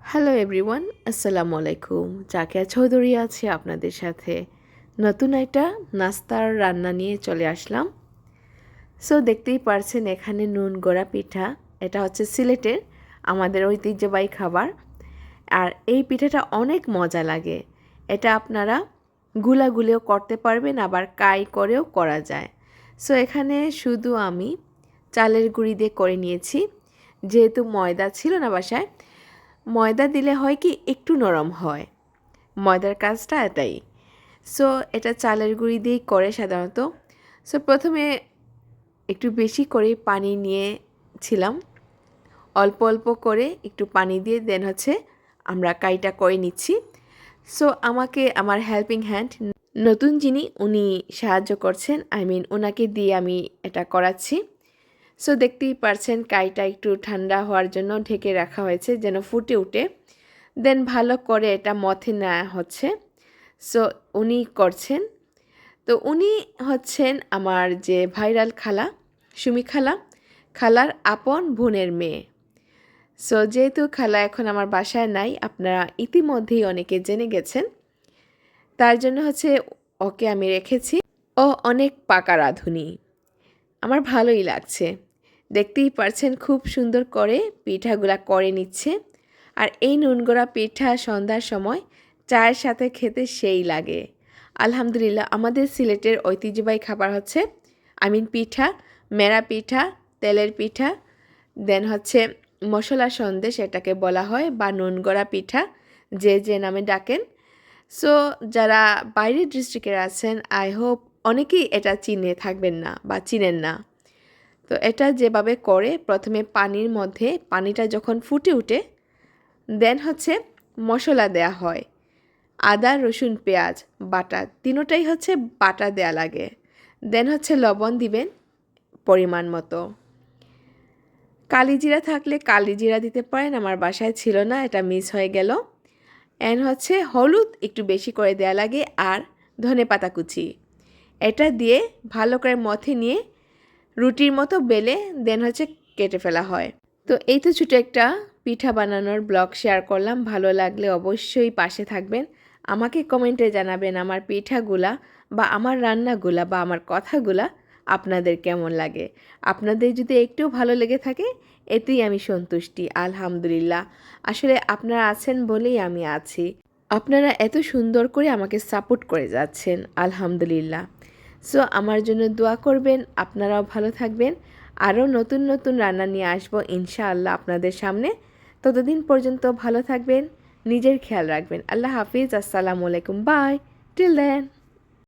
Hello everyone আসসালামু আলাইকুম জাকিয়া চৌধুরী আছে আপনাদের সাথে। নতুন একটা নাস্তার রান্না নিয়ে চলে আসলাম। সো দেখতেই পারছেন এখানে নুন, গোড়া পিঠা। এটা হচ্ছে সিলেটের আমাদের ঐতিহ্যবাহী খাবার। আর এই পিঠাটা অনেক মজা লাগে। এটা আপনারা গুলাগুলেও করতে পারবেন, আবার কাই করেও করা যায়। সো এখানে শুধু আমি চালের গুঁড়ি দিয়ে করে নিয়েছি। যেহেতু ময়দা ছিল না বাসায় ময়দা দিলে হয় কি একটু নরম হয়। ময়দার কাজটা এটাই সো এটা চালের গুঁড়ি দিয়েই করে সাধারণত। সো প্রথমে একটু বেশি করে পানি নিয়েছিলাম। অল্প অল্প করে একটু পানি দিয়ে দেন হচ্ছে আমরা কাইটা করে নিচ্ছি। সো আমাকে আমার হেল্পিং হ্যান্ড নতুন যিনি উনি সাহায্য করছেন আই মিন ওনাকে দিয়ে আমি এটা করাচ্ছি। সো দেখতেই পারছেন কাইটা একটু ঠান্ডা হওয়ার জন্য ঢেকে রাখা হয়েছে যেন ফুটে উঠে। দেন ভালো করে এটা মথে নেওয়া হচ্ছে। সো উনি করছেন। তো উনি হচ্ছেন আমার যে ভাইরাল খালা, সুমি খালা, খালার আপন বোনের মেয়ে। সো যেহেতু খালা এখন আমার বাসায় নাই, আপনারা ইতিমধ্যেই অনেকে জেনে গেছেন। তার জন্য হচ্ছে ওকে আমি রেখেছি। ও অনেক পাকা রাঁধুনি। আমার ভালোই লাগছে। দেখতেই পারছেন খুব সুন্দর করে পিঠাগুলা করে নিচ্ছে। আর এই নুনগোড়া পিঠা সন্ধ্যার সময় চায়ের সাথে খেতে সেই লাগে। আলহামদুলিল্লাহ, আমাদের সিলেটের ঐতিহ্যবাহী খাবার হচ্ছে আমিন পিঠা, মেরা পিঠা, তেলের পিঠা দেন হচ্ছে মশলা সন্দেশ এটাকে বলা হয়, বা নুনগড়া পিঠা, যে যে নামে ডাকেন। সো যারা বাইরের ডিস্ট্রিক্টের আছেন আই হোপ অনেকেই এটা চিনে থাকবেন না, বা চিনেন না। তো এটা যেভাবে করে প্রথমে পানির মধ্যে পানিটা যখন ফুটে উঠে দেন হচ্ছে মশলা দেয়া হয়। আদা, রসুন, পেঁয়াজ, বাটা, তিনোটাই হচ্ছে বাটা দেয়া লাগে। দেন হচ্ছে লবণ দিবেন পরিমাণ মতো। কালিজিরা থাকলে কালিজিরা দিতে পারেন, আমার বাসায় ছিল না, এটা মিস হয়ে গেল। অ্যান্ড হচ্ছে হলুদ একটু বেশি করে দেয়া লাগে, আর ধনে পাতা কুচি। এটা দিয়ে ভালো করে মথে নিয়ে রুটির মতো বেলে দেন হচ্ছে কেটে ফেলা হয়। তো এই তো ছোটো একটা পিঠা বানানোর ব্লগ শেয়ার করলাম। ভালো লাগলে অবশ্যই পাশে থাকবেন। আমাকে কমেন্টে জানাবেন আমার পিঠাগুলা বা আমার রান্নাগুলা বা আমার কথাগুলা আপনাদের কেমন লাগে। আপনাদের যদি একটু ভালো লেগে থাকে, এতেই আমি সন্তুষ্টি, আলহামদুলিল্লাহ। আসলে আপনারা আছেন বলেই আমি আছি। আপনারা এত সুন্দর করে আমাকে সাপোর্ট করে যাচ্ছেন, আলহামদুলিল্লাহ। সো আমার জন্য দোয়া করবেন, আপনারাও ভালো থাকবেন। আরও নতুন নতুন রান্না নিয়ে আসব ইনশাআল্লাহ আপনাদের সামনে। ততদিন পর্যন্ত ভালো থাকবেন, নিজের খেয়াল রাখবেন। আল্লাহ হাফিজ, আসসালামু আলাইকুম, বাই। Till then